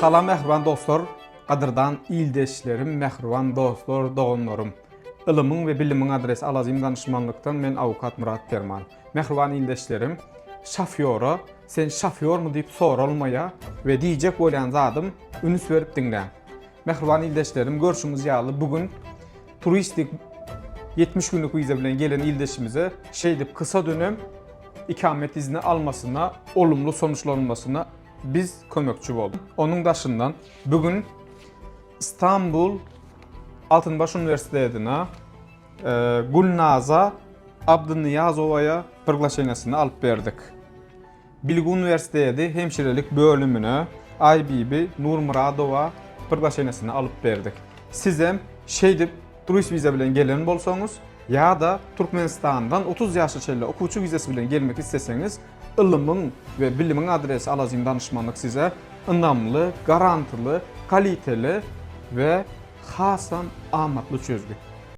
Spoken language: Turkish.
Salam mehriban dostlar, qadırdan ildeşlerim, mehriban dostlar, doğunlarım. Ilımın ve bilimin adresi Alazim Danışmanlıktan men avukat Murat Perman. Mehriban ildeşlerim, şafyora, sen şafyor mu deyip sorulmaya ve diyecek bolan zadım ünüs verip dinle. Mehriban ildeşlerim, görüşümüz yağlı. Bugün turistik 70 günlük vize bilen gelen ildeşimize şey deyip kısa dönem ikamet izni almasına, olumlu sonuçlanmasına biz kömekçi olduk. Onun daşından bugün İstanbul Altınbaş Üniversitesi'ne e, Gulnaza Abdıniyazova'ya pırglaşenesini alıp verdik. Bilgi Üniversitesi hemşirelik bölümüne IBB Nur Muradova pırglaşenesini alıp verdik. Sizem şey deyip turist vize bilen gelen bolsanız ya da Türkmenistan'dan 30 yaşlı çelle okuçu vizesi bilen gelmek isteseniz ılımın ve bilimin adresi Alazim Danışmanlık size ınamlı, garantili, kaliteli ve hasan amatlı çözgü.